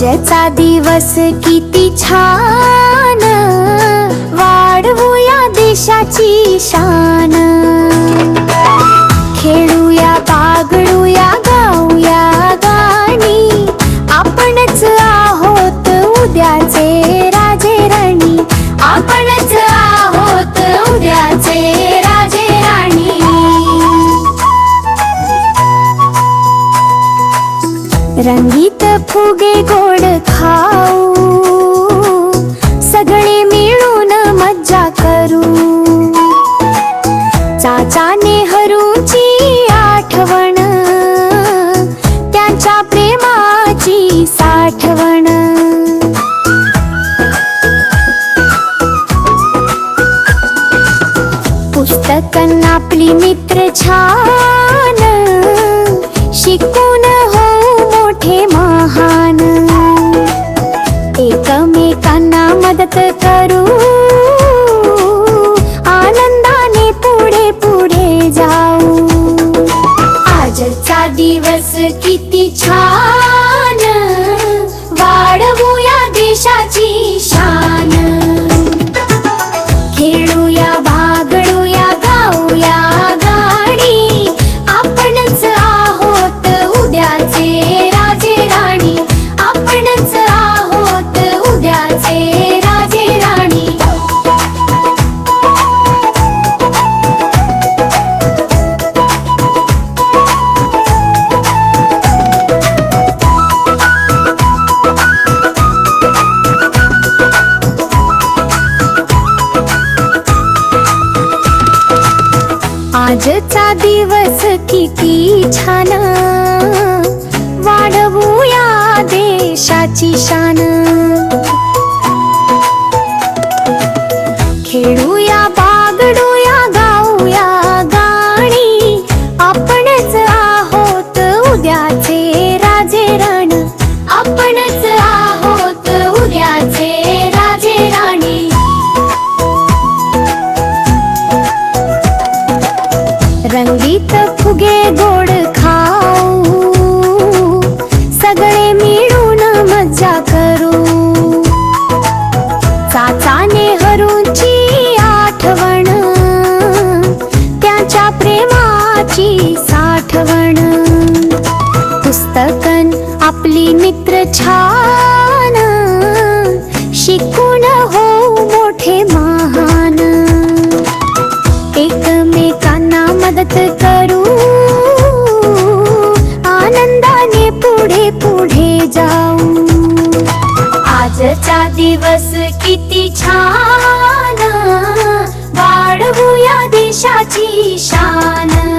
आजचा दिवस किती छान. वाढवूया देशाची शान. खेळूया बागडूया गाऊया गाणी. आपणच आहोत उद्याचे राजे राणी. आपणच आहोत उद्याचे राजे राणी. रंगीत फुगे गोड खाऊ. सगळे मिळून मज्जा करू. चाचा नेहरूची आठवण त्यांच्या प्रेमाची साठवण. पुस्तकं आपली मित्र छान शिकून हो मोठे मा दिवस किती छान. वाढवूया देशाची आजचा दिवस किती छान. वाढवूया देशाची शान. आठवण पुस्तकन आपली मित्र छान. शिकून हो मोठे महान. एकमेकांना मदत करू. आनंदाने पुढे पुढे जाऊ. आजचा दिवस किती छान. वाढवूया देशाची शान.